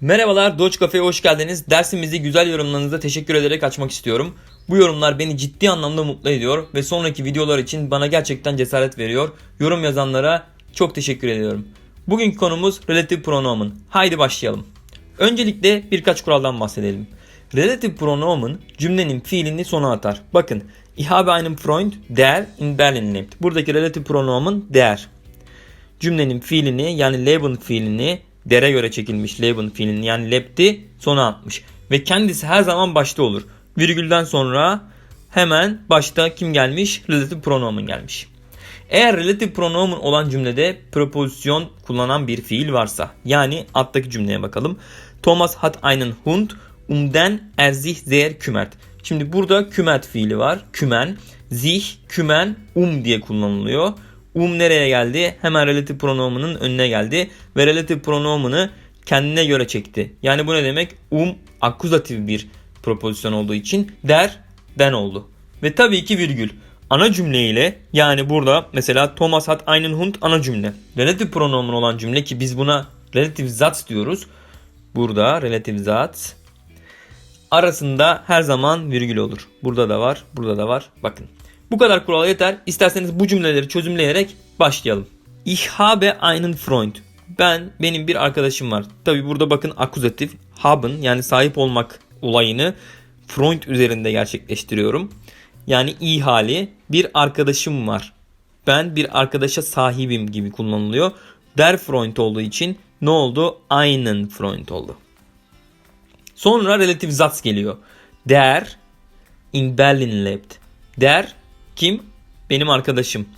Merhabalar Doge Cafe'ye hoş geldiniz. Dersimizi güzel yorumlarınıza teşekkür ederek açmak istiyorum. Bu yorumlar beni ciddi anlamda mutlu ediyor ve sonraki videolar için bana gerçekten cesaret veriyor. Yorum yazanlara çok teşekkür ediyorum. Bugünkü konumuz relative pronomen. Haydi başlayalım. Öncelikle birkaç kuraldan bahsedelim. Relative pronomen cümlenin fiilini sona atar. Bakın, ich habe einen Freund, der in Berlin lebt. Buradaki relative pronomen der cümlenin fiilini yani leben fiilini dere göre çekilmiş leben fiilini yani lebti sona atmış. Ve kendisi her zaman başta olur. Virgülden sonra hemen başta kim gelmiş? Relative pronomen gelmiş. Eğer relative pronomen olan cümlede preposition kullanan bir fiil varsa yani alttaki cümleye bakalım. Thomas hat einen Hund um den er sich sehr kümmert. Şimdi burada kümmert fiili var. Kümen, sich, kümen, um diye kullanılıyor. Um nereye geldi? Hemen relative pronomen'ın önüne geldi ve relative pronomen'ı kendine göre çekti. Yani bu ne demek? Um akuzatif bir propozisyon olduğu için der den oldu. Ve tabii ki virgül. Ana cümle ile yani burada mesela Thomas hat einen Hund ana cümle. Relative pronomen olan cümle ki biz buna relative Satz diyoruz. Burada relative Satz arasında her zaman virgül olur. Burada da var, burada da var. Bakın. Bu kadar kural yeter. İsterseniz bu cümleleri çözümleyerek başlayalım. Ich habe einen Freund. Ben, benim bir arkadaşım var. Tabi burada bakın akuzatif haben yani sahip olmak olayını Freund üzerinde gerçekleştiriyorum. Yani iyi hali bir arkadaşım var. Ben bir arkadaşa sahibim gibi kullanılıyor. Der Freund olduğu için ne oldu? Einen Freund oldu. Sonra relative Satz geliyor. Der in Berlin lebt. Der kim? Benim arkadaşım.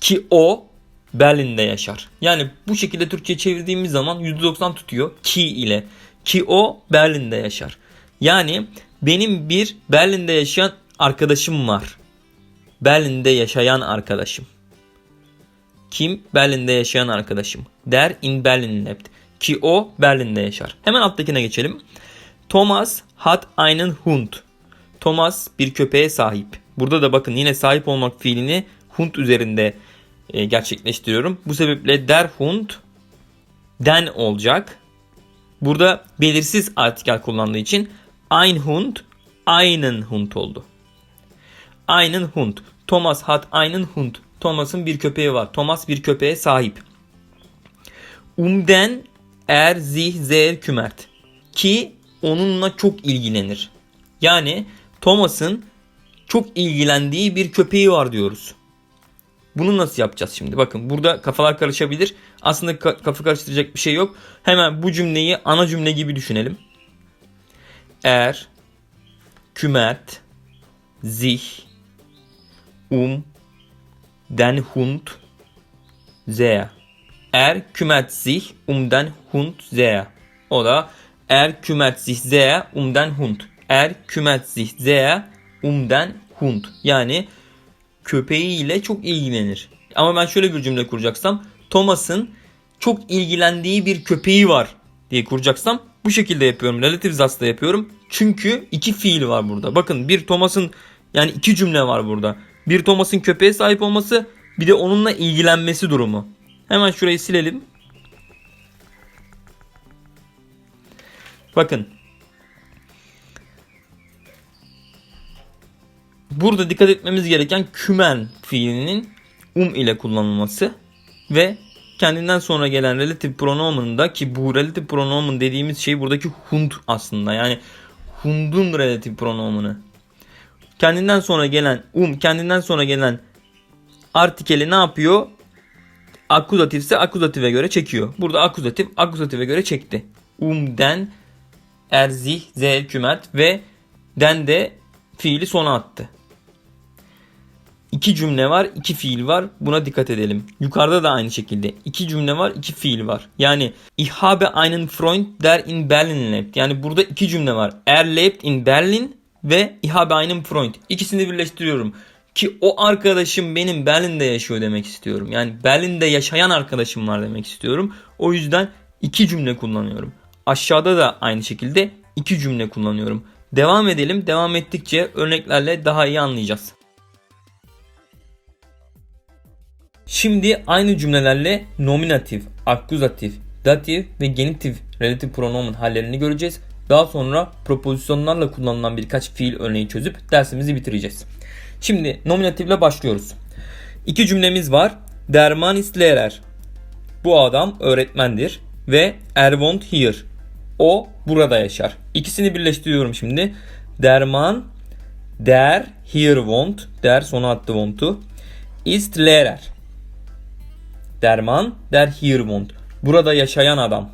Ki o Berlin'de yaşar. Yani bu şekilde Türkçe çevirdiğimiz zaman %90 tutuyor. Ki ile. Ki o Berlin'de yaşar. Yani benim bir Berlin'de yaşayan arkadaşım var. Berlin'de yaşayan arkadaşım. Kim? Berlin'de yaşayan arkadaşım. Der in Berlin lebt. Ki o Berlin'de yaşar. Hemen alttakine geçelim. Thomas hat einen Hund. Thomas bir köpeğe sahip. Burada da bakın yine sahip olmak fiilini Hund üzerinde e, gerçekleştiriyorum. Bu sebeple der Hund den olacak. Burada belirsiz artikel kullandığı için ein Hund einen Hund oldu. Einen Hund. Thomas hat einen Hund. Thomas'ın bir köpeği var. Thomas bir köpeğe sahip. Um den er sich sehr kümmert. Ki onunla çok ilgilenir. Yani Thomas'ın çok ilgilendiği bir köpeği var diyoruz. Bunu nasıl yapacağız şimdi? Bakın burada kafalar karışabilir. Aslında ka- kafa karıştıracak bir şey yok. Hemen bu cümleyi ana cümle gibi düşünelim. Er kümmert sich um den Hund sehr. Er kümmert sich um den Hund sehr. O da er kümmert sich sehr um den Hund. Er kümmert sich sehr um den Hund. Yani köpeğiyle çok ilgilenir. Ama ben şöyle bir cümle kuracaksam Thomas'ın çok ilgilendiği bir köpeği var diye kuracaksam bu şekilde yapıyorum. Relative Satz'la yapıyorum. Çünkü iki fiil var burada. Bakın bir Thomas'ın yani iki cümle var burada. Bir Thomas'ın köpeğe sahip olması bir de onunla ilgilenmesi durumu. Hemen şurayı silelim. Bakın Burada dikkat etmemiz gereken kümen fiilinin um ile kullanılması ve kendinden sonra gelen relative pronomen'ın da ki bu relative pronomen dediğimiz şey buradaki hund aslında. Yani hundun relative pronomen'ı. Kendinden sonra gelen um, kendinden sonra gelen artikeli ne yapıyor? Akuzatifse akuzative göre çekiyor. Burada akuzatif akuzative göre çekti. Um'den erzih, zel, kümet ve den de fiili sona attı. İki cümle var, iki fiil var. Buna dikkat edelim. Yukarıda da aynı şekilde. iki cümle var, iki fiil var. Yani ich habe einen Freund der in Berlin lebt. Yani burada iki cümle var. Er lebt in Berlin ve ich habe einen Freund. İkisini birleştiriyorum. Ki o arkadaşım benim Berlin'de yaşıyor demek istiyorum. Yani Berlin'de yaşayan arkadaşım var demek istiyorum. O yüzden iki cümle kullanıyorum. Aşağıda da aynı şekilde iki cümle kullanıyorum. Devam edelim. Devam ettikçe örneklerle daha iyi anlayacağız. Şimdi aynı cümlelerle nominatif, akkuzatif, datif ve genitif relatif pronomen hallerini göreceğiz. Daha sonra propozisyonlarla kullanılan birkaç fiil örneği çözüp dersimizi bitireceğiz. Şimdi nominatifle başlıyoruz. İki cümlemiz var. Derman ist. Bu adam öğretmendir ve er wohnt hier. O burada yaşar. İkisini birleştiriyorum şimdi. Derman der hier wohnt. Der sona attı wohnt'u. Ist Lehrer. Derman der wohnt. Burada yaşayan adam.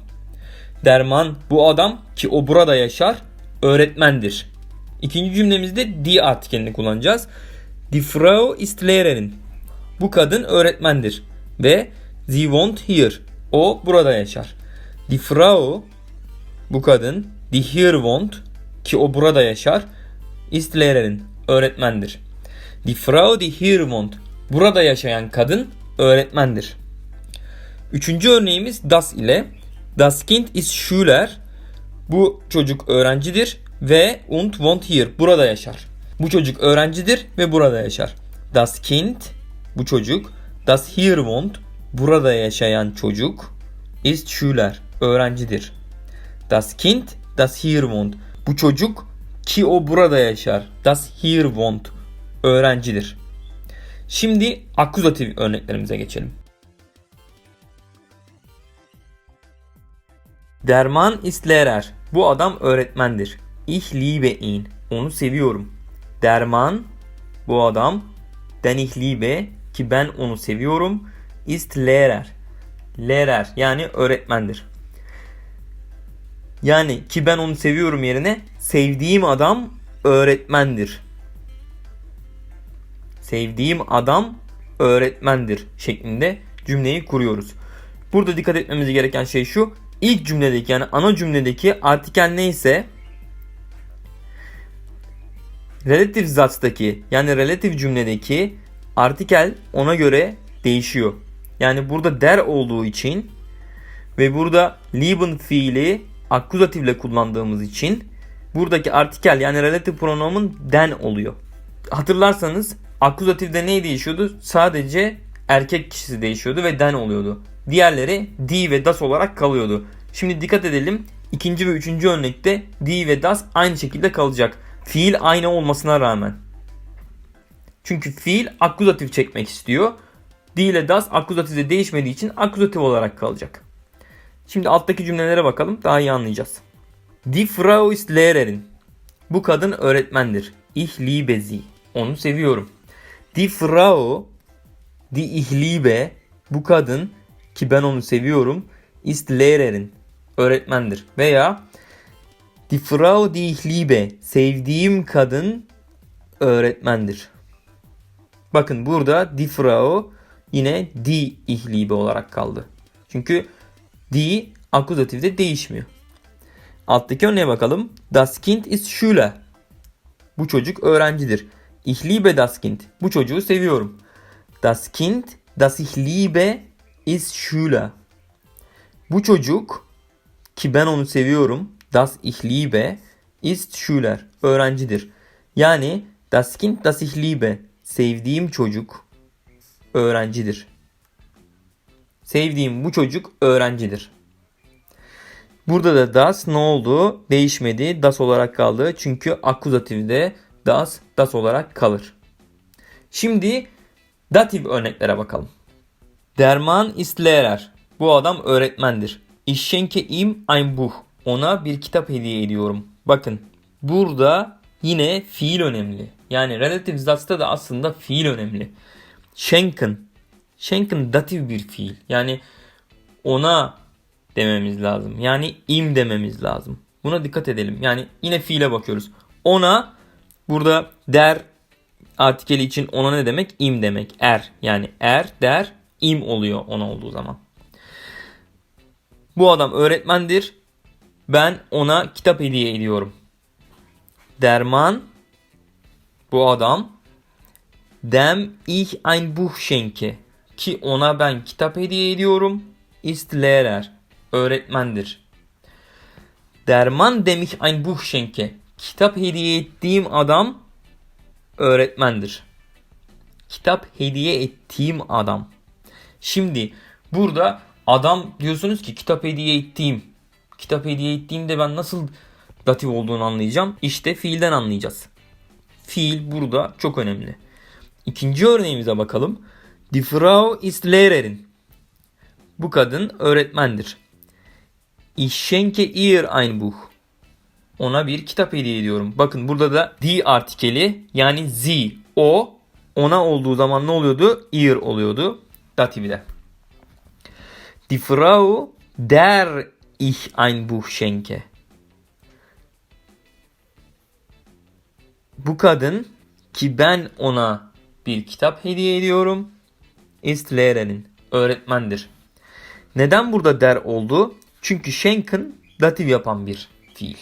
Derman bu adam ki o burada yaşar öğretmendir. İkinci cümlemizde die artikelini kullanacağız. Die Frau ist Lehrerin. Bu kadın öğretmendir. Ve sie wohnt hier. O burada yaşar. Die Frau bu kadın die hier wohnt ki o burada yaşar ist Lehrerin. Öğretmendir. Die Frau die hier wohnt. Burada yaşayan kadın öğretmendir. Üçüncü örneğimiz das ile Das Kind ist Schüler. Bu çocuk öğrencidir ve und wohnt hier. Burada yaşar. Bu çocuk öğrencidir ve burada yaşar. Das Kind bu çocuk. Das hier wohnt burada yaşayan çocuk ist Schüler. Öğrencidir. Das Kind das hier wohnt. Bu çocuk ki o burada yaşar. Das hier wohnt. Öğrencidir. Şimdi akuzatif örneklerimize geçelim. Derman ist Lehrer. Bu adam öğretmendir. Ich liebe ihn. Onu seviyorum. Derman bu adam. Den ich liebe ki ben onu seviyorum. Ist Lehrer. Lehrer yani öğretmendir. Yani ki ben onu seviyorum yerine sevdiğim adam öğretmendir. Sevdiğim adam öğretmendir şeklinde cümleyi kuruyoruz. Burada dikkat etmemiz gereken şey şu. İlk cümledeki yani ana cümledeki artikel neyse relatif zat'taki yani relatif cümledeki artikel ona göre değişiyor. Yani burada der olduğu için ve burada lieben fiili akuzatifle kullandığımız için buradaki artikel yani relatif pronomun den oluyor. Hatırlarsanız akuzatifde ne değişiyordu? Sadece erkek kişisi değişiyordu ve den oluyordu. Diğerleri di ve das olarak kalıyordu. Şimdi dikkat edelim. İkinci ve üçüncü örnekte di ve das aynı şekilde kalacak. Fiil aynı olmasına rağmen. Çünkü fiil akuzatif çekmek istiyor. Di ile das akuzatifde değişmediği için akuzatif olarak kalacak. Şimdi alttaki cümlelere bakalım daha iyi anlayacağız. Die Frau ist Lehrerin. Bu kadın öğretmendir. Ich liebe sie. Onu seviyorum. Die Frau, die ich liebe, bu kadın ki ben onu seviyorum, ist Lehrerin. Öğretmendir. Veya Die Frau, die ich liebe, sevdiğim kadın öğretmendir. Bakın burada die Frau yine die ich liebe olarak kaldı. Çünkü die akuzatifde değişmiyor. Alttaki örneğe bakalım. Das Kind ist Schüler. Bu çocuk öğrencidir. Ich liebe das Kind. Bu çocuğu seviyorum. Das Kind, das ich liebe ist Schüler. Bu çocuk ki ben onu seviyorum. Das ich liebe ist Schüler. Öğrencidir. Yani das Kind, das ich liebe. Sevdiğim çocuk öğrencidir. Sevdiğim bu çocuk öğrencidir. Burada da das ne oldu? Değişmedi. Das olarak kaldı. Çünkü akuzatifde das, das olarak kalır. Şimdi datif örneklere bakalım. Derman ist. Bu adam öğretmendir. Ich schenke ihm ein Buch. Ona bir kitap hediye ediyorum. Bakın burada yine fiil önemli. Yani relatif zats'ta da aslında fiil önemli. Schenken. Schenken datif bir fiil. Yani ona dememiz lazım. Yani im dememiz lazım. Buna dikkat edelim. Yani yine fiile bakıyoruz. Ona burada der artikeli için ona ne demek? İm demek. Er. Yani er, der, im oluyor ona olduğu zaman. Bu adam öğretmendir. Ben ona kitap hediye ediyorum. Derman bu adam dem ich ein Buch schenke ki ona ben kitap hediye ediyorum. Ist Lehrer öğretmendir. Derman dem ich ein Buch schenke kitap hediye ettiğim adam öğretmendir. Kitap hediye ettiğim adam. Şimdi burada Adam diyorsunuz ki kitap hediye ettiğim. Kitap hediye ettiğimde ben nasıl datif olduğunu anlayacağım. İşte fiilden anlayacağız. Fiil burada çok önemli. İkinci örneğimize bakalım. Die Frau ist Lehrerin. Bu kadın öğretmendir. Ich schenke ihr ein Buch. Ona bir kitap hediye ediyorum. Bakın burada da die artikeli yani sie o ona olduğu zaman ne oluyordu? ihr oluyordu datifde. Die Frau der ich ein Buch schenke. Bu kadın ki ben ona bir kitap hediye ediyorum. Ist Lehrerin. Öğretmendir. Neden burada der oldu? Çünkü schenken datif yapan bir fiil.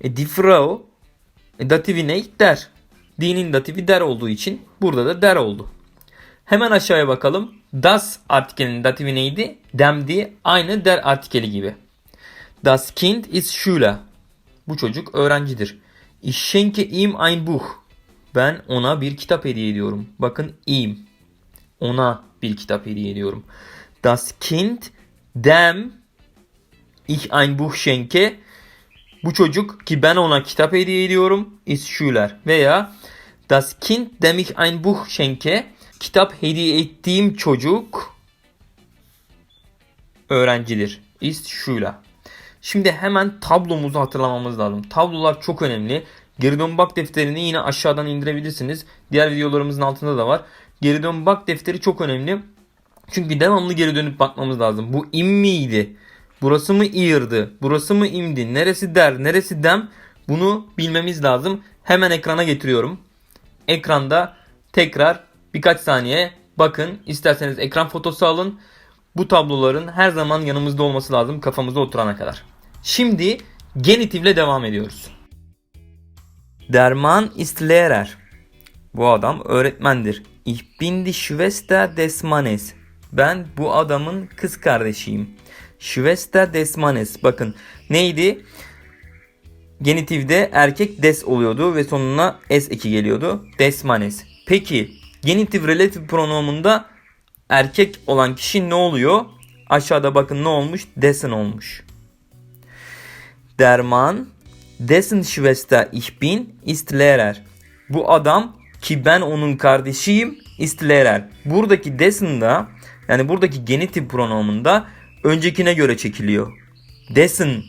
E, die Frau e, datifi ne? Der. Dinin datifi der olduğu için burada da der oldu. Hemen aşağıya bakalım. Das artikelinin datifi neydi? Demdi. Aynı der artikeli gibi. Das Kind ist Schüler. Bu çocuk öğrencidir. Ich schenke ihm ein Buch. Ben ona bir kitap hediye ediyorum. Bakın ihm. Ona bir kitap hediye ediyorum. Das Kind dem ich ein Buch schenke. Bu çocuk ki ben ona kitap hediye ediyorum ist Schüler. Veya Das Kind dem ich ein Buch schenke. Kitap hediye ettiğim çocuk öğrencidir. Ist Schüler. Şimdi hemen tablomuzu hatırlamamız lazım. Tablolar çok önemli. Geri dön bak defterini yine aşağıdan indirebilirsiniz. Diğer videolarımızın altında da var. Geri dön bak defteri çok önemli. Çünkü devamlı geri dönüp bakmamız lazım. Bu im miydi? Burası mı i'ydi? Burası mı imdi? Neresi der? Neresi dem? Bunu bilmemiz lazım. Hemen ekrana getiriyorum. Ekranda tekrar birkaç saniye bakın. İsterseniz ekran fotosu alın. Bu tabloların her zaman yanımızda olması lazım kafamıza oturana kadar. Şimdi genitifle devam ediyoruz. Der Mann ist. Bu adam öğretmendir. Ich bin die Schwester des Mannes. Ben bu adamın kız kardeşiyim. Schwester des Mannes. Bakın neydi? Genitifde erkek des oluyordu ve sonuna s eki geliyordu. Des Mannes. Peki genitif relative pronomunda erkek olan kişi ne oluyor? Aşağıda bakın ne olmuş? Dessen olmuş. Der Mann, dessen Schwester ich bin, ist Lehrer. Bu adam ki ben onun kardeşiyim, ist Lehrer. Buradaki dessen da yani buradaki genitif pronomunda öncekine göre çekiliyor. Dessen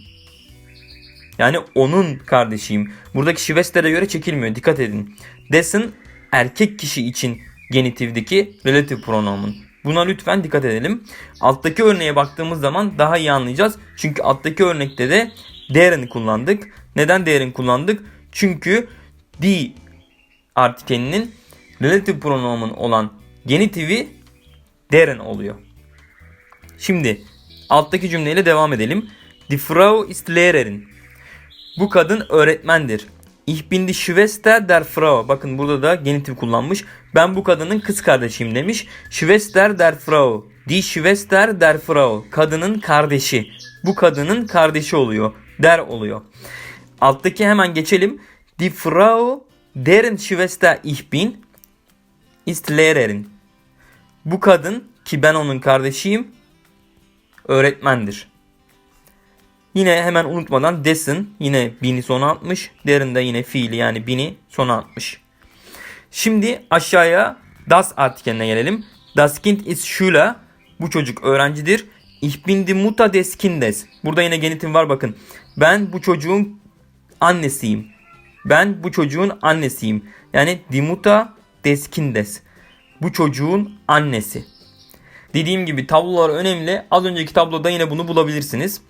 yani onun kardeşiyim. Buradaki Schwester'e göre çekilmiyor. Dikkat edin. Dessen erkek kişi için genitifdeki relative pronomun. Buna lütfen dikkat edelim. Alttaki örneğe baktığımız zaman daha iyi anlayacağız. Çünkü alttaki örnekte de dereni kullandık. Neden derin kullandık? Çünkü die artikelinin relative pronomun olan genitivi deren oluyor. Şimdi alttaki cümleyle devam edelim. Die Frau ist Lehrerin. Bu kadın öğretmendir. Ich bin die Schwester der Frau. Bakın burada da genitif kullanmış. Ben bu kadının kız kardeşiyim demiş. Schwester der Frau. Die Schwester der Frau. Kadının kardeşi. Bu kadının kardeşi oluyor. Der oluyor. Alttaki hemen geçelim. Die Frau deren Schwester ich bin ist Lehrerin. Bu kadın ki ben onun kardeşiyim öğretmendir. Yine hemen unutmadan desin yine bini sona atmış. Derinde yine fiili yani bini sona atmış. Şimdi aşağıya das artikeline gelelim. Das Kind ist Schüler. Bu çocuk öğrencidir. Ich bin die Mutter des Kindes. Burada yine genitim var bakın. Ben bu çocuğun annesiyim. Ben bu çocuğun annesiyim. Yani die Mutter des Kindes. Bu çocuğun annesi. Dediğim gibi tablolar önemli. Az önceki tabloda yine bunu bulabilirsiniz.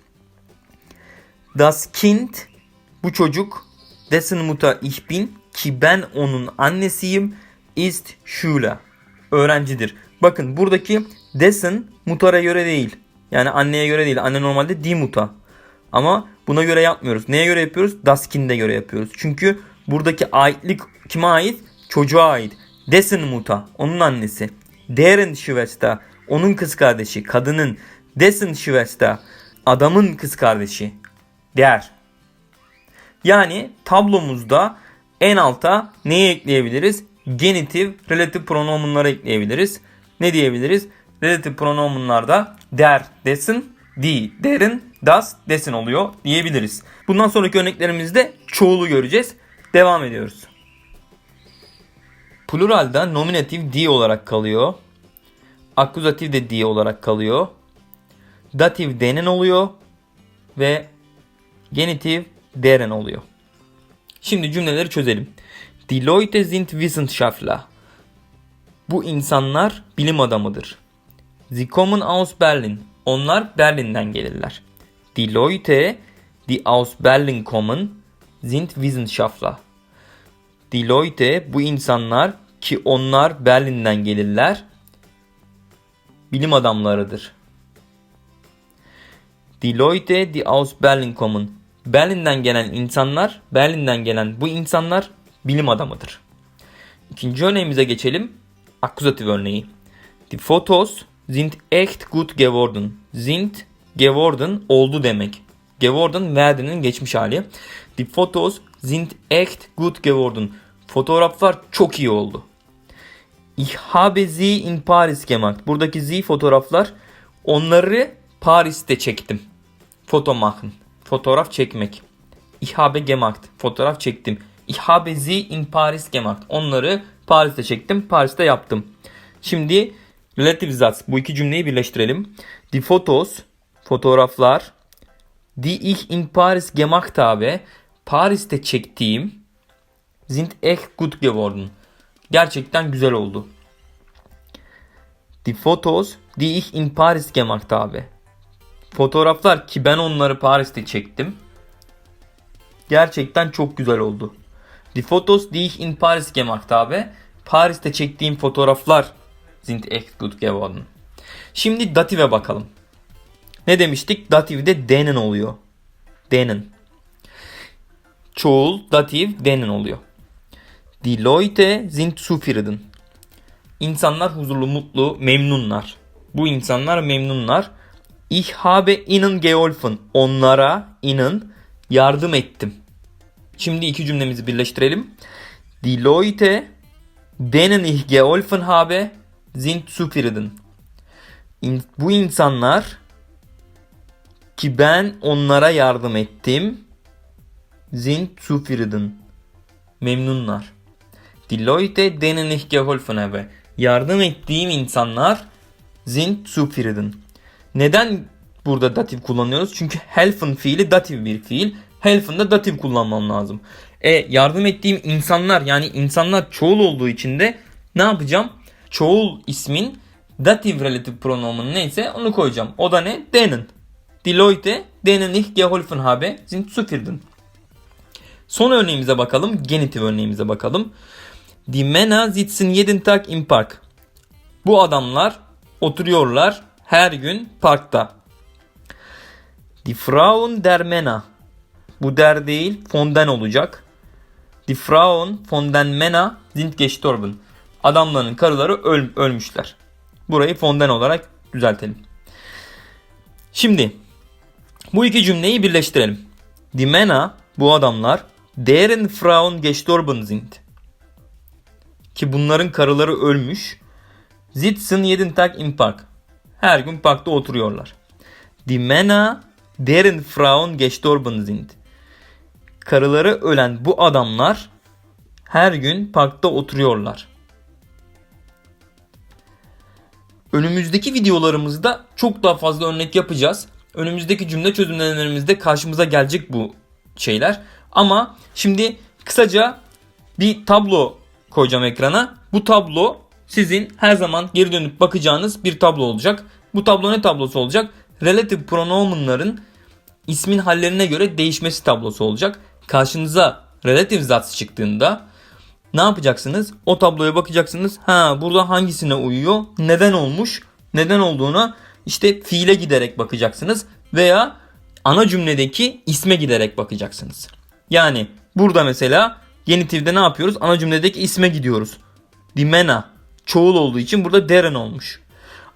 Das Kind bu çocuk dessen Mutter ich bin ki ben onun annesiyim ist Schüler. Öğrencidir. Bakın buradaki dessen Mutter'a göre değil. Yani anneye göre değil. Anne normalde die Mutter. Ama buna göre yapmıyoruz. Neye göre yapıyoruz? Das Kind'e göre yapıyoruz. Çünkü buradaki aitlik kime ait? Çocuğa ait. Dessen Mutter. Onun annesi. Deren Schwester. Onun kız kardeşi. Kadının. Dessen Schwester. Adamın kız kardeşi. Der. Yani tablomuzda en alta neyi ekleyebiliriz? Genitif, relative pronomunları ekleyebiliriz. Ne diyebiliriz? Relative pronomunlarda der, desin, die, derin, das, desin oluyor diyebiliriz. Bundan sonraki örneklerimizde çoğulu göreceğiz. Devam ediyoruz. Pluralda nominatif die olarak kalıyor. Akuzatif de die olarak kalıyor. Datif denen oluyor. Ve genitif deren oluyor. Şimdi cümleleri çözelim. Die Leute sind Wissenschaftler. Bu insanlar bilim adamıdır. Sie kommen aus Berlin. Onlar Berlin'den gelirler. Die Leute, die aus Berlin kommen, sind Wissenschaftler. Die Leute, bu insanlar ki onlar Berlin'den gelirler, bilim adamlarıdır. Die Leute, die aus Berlin kommen. Berlin'den gelen insanlar, Berlin'den gelen bu insanlar bilim adamıdır. İkinci örneğimize geçelim. Akuzatif örneği. Die Fotos sind echt gut geworden. Sind geworden oldu demek. Geworden werden'in geçmiş hali. Die Fotos sind echt gut geworden. Fotoğraflar çok iyi oldu. Ich habe sie in Paris gemacht. Buradaki sie fotoğraflar onları Paris'te çektim. Foto machen. Fotoğraf çekmek. Ich habe gemacht. Fotoğraf çektim. Ich habe sie in Paris gemacht. Onları Paris'te çektim. Paris'te yaptım. Şimdi relative Satz. Bu iki cümleyi birleştirelim. Die Fotos. Fotoğraflar. Die ich in Paris gemacht habe. Paris'te çektiğim sind echt gut geworden. Gerçekten güzel oldu. Die Fotos, die ich in Paris gemacht habe. Fotoğraflar ki ben onları Paris'te çektim. Gerçekten çok güzel oldu. Die Fotos, die ich in Paris gemacht habe. Paris'te çektiğim fotoğraflar sind echt gut geworden. Şimdi dative bakalım. Ne demiştik? Dativde denen oluyor. Denen. Çoğul dativ denen oluyor. Die Leute sind zufrieden. İnsanlar huzurlu, mutlu, memnunlar. Bu insanlar memnunlar. Ich habe ihnen geholfen. Onlara ihnen yardım ettim. Şimdi iki cümlemizi birleştirelim. Die Leute, denen ich geholfen habe, sind zufrieden. Bu insanlar ki ben onlara yardım ettim, sind zufrieden. Memnunlar. Die Leute, denen ich geholfen habe. Yardım ettiğim insanlar sind zufrieden. Neden burada datif kullanıyoruz? Çünkü helfen fiili datif bir fiil. Helfen'da datif kullanmam lazım. E yardım ettiğim insanlar yani insanlar çoğul olduğu için de ne yapacağım? Çoğul ismin datif relatif pronomen neyse onu koyacağım. O da ne? Denen. Die Leute, denen ich geholfen habe, sind zufrieden. Son örneğimize bakalım. Genitif örneğimize bakalım. Die Männer sitzen jeden Tag im Park. Bu adamlar oturuyorlar her gün parkta. Die Frauen der Männer. Bu der değil, fonden olacak. Die Frauen von den Männer sind gestorben. Adamların karıları öl- ölmüşler. Burayı fonden olarak düzeltelim. Şimdi bu iki cümleyi birleştirelim. Die Männer, bu adamlar, deren Frauen gestorben sind. Ki bunların karıları ölmüş. Sitzen jeden Tag im Park. Her gün parkta oturuyorlar. Die Männer, deren Frauen gestorben sind. Karıları ölen bu adamlar her gün parkta oturuyorlar. Önümüzdeki videolarımızda çok daha fazla örnek yapacağız. Önümüzdeki cümle çözümlemelerimizde karşımıza gelecek bu şeyler. Ama şimdi kısaca bir tablo koyacağım ekrana. Bu tablo sizin her zaman geri dönüp bakacağınız bir tablo olacak. Bu tablo ne tablosu olacak? Relative pronomenların ismin hallerine göre değişmesi tablosu olacak. Karşınıza relative zat çıktığında ne yapacaksınız? O tabloya bakacaksınız. Ha burada hangisine uyuyor? Neden olmuş? Neden olduğuna işte fiile giderek bakacaksınız veya ana cümledeki isme giderek bakacaksınız. Yani burada mesela genitivde ne yapıyoruz? Ana cümledeki isme gidiyoruz. Dimena çoğul olduğu için burada deren olmuş.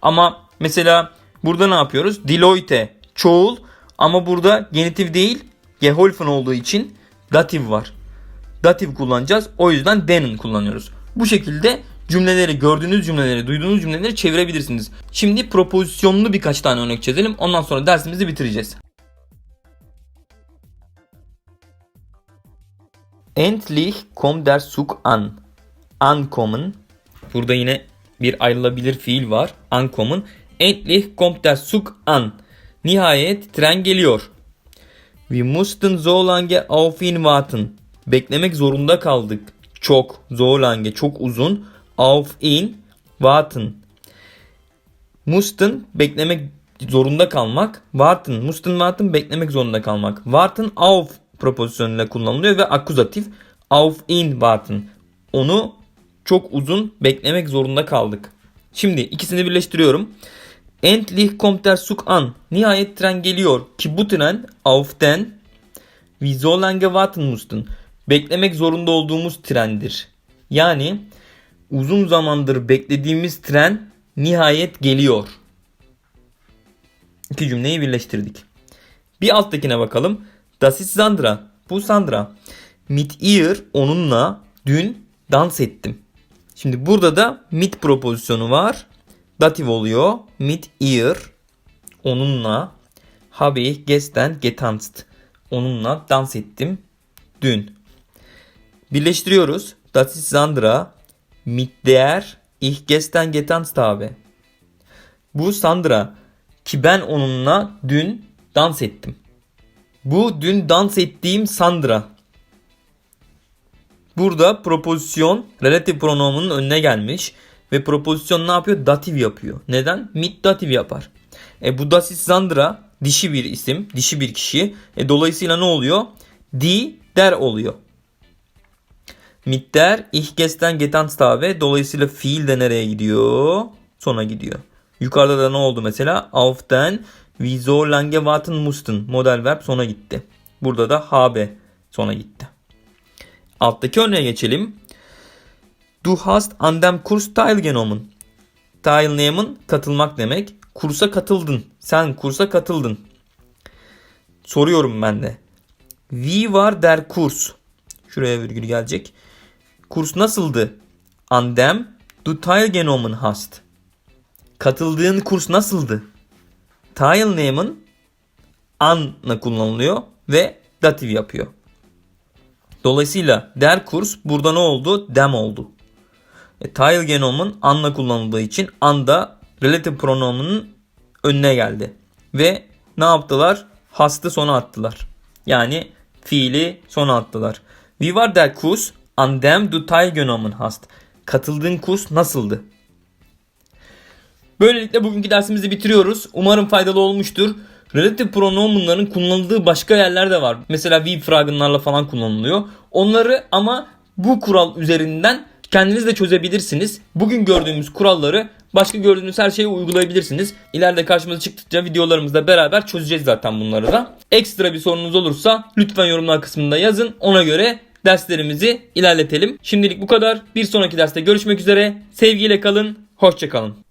Ama mesela burada ne yapıyoruz? Deloitte çoğul ama burada genitif değil geholfen olduğu için datif var. Datif kullanacağız. O yüzden denen kullanıyoruz. Bu şekilde cümleleri, gördüğünüz cümleleri, duyduğunuz cümleleri çevirebilirsiniz. Şimdi propozisyonlu birkaç tane örnek çözelim. Ondan sonra dersimizi bitireceğiz. Endlich kommt der Zug an. Ankommen. Burada yine bir ayrılabilir fiil var. Ankommen. Endlich kommt der Zug an. Nihayet tren geliyor. Wir mussten so lange auf ihn warten. Beklemek zorunda kaldık. Çok, so lange, çok uzun. Auf ihn warten. Mussten beklemek zorunda kalmak. Warten, mussten warten beklemek zorunda kalmak. Warten auf propozisyonuyla kullanılıyor ve akuzatif auf ihn warten. Onu çok uzun beklemek zorunda kaldık. Şimdi ikisini birleştiriyorum. Endlich kommt der Zug an. Nihayet tren geliyor ki bu tren auf den wir so lange warten mussten. Beklemek zorunda olduğumuz trendir. Yani uzun zamandır beklediğimiz tren nihayet geliyor. İki cümleyi birleştirdik. Bir alttakine bakalım. Das ist Sandra. Bu Sandra. Mit ihr onunla dün dans ettim. Şimdi burada da mit propozisyonu var. Datif oluyor. Mit ihr onunla habe ich gestern getanzt. Onunla dans ettim dün. Birleştiriyoruz. Das ist Sandra mit der ich gestern getanzt habe. Bu Sandra ki ben onunla dün dans ettim. Bu dün dans ettiğim Sandra. Burada propozisyon relatif pronomunun önüne gelmiş ve propozisyon ne yapıyor? Datif yapıyor. Neden? Mit datif yapar. E bu das ist Sandra dişi bir isim, dişi bir kişi. E dolayısıyla ne oluyor? Die der oluyor. Mit der getanzt habe. Dolayısıyla fiil de nereye gidiyor? Sona gidiyor. Yukarıda da ne oldu mesela? Auf den wie so lange warten mussten. Model verb sona gitti. Burada da habe sona gitti. Alttaki örneğe geçelim. Du hast an dem Kurs teilgenommen. Teilnehmen katılmak demek. Kursa katıldın. Sen kursa katıldın. Soruyorum ben de. Wie war der Kurs? Şuraya virgül gelecek. Kurs nasıldı? An dem du teilgenommen hast. Katıldığın kurs nasıldı? Teilnehmen anla kullanılıyor ve datif yapıyor. Dolayısıyla der kurs burada ne oldu? Dem oldu. E, Teilgenommen anla kullanıldığı için anda relative pronomunun önüne geldi. Ve ne yaptılar? Hastı sona attılar. Yani fiili sona attılar. Wie war der Kurs an dem du teilgenommen hast? Katıldığın kurs nasıldı? Böylelikle bugünkü dersimizi bitiriyoruz. Umarım faydalı olmuştur. Relative pronomunların kullanıldığı başka yerler de var. Mesela we fragınlarla falan kullanılıyor. Onları ama bu kural üzerinden kendiniz de çözebilirsiniz. Bugün gördüğümüz kuralları başka gördüğünüz her şeye uygulayabilirsiniz. İleride karşımıza çıktıkça videolarımızda beraber çözeceğiz zaten bunları da. Ekstra bir sorunuz olursa lütfen yorumlar kısmında yazın. Ona göre derslerimizi ilerletelim. Şimdilik bu kadar. Bir sonraki derste görüşmek üzere. Sevgiyle kalın. Hoşçakalın.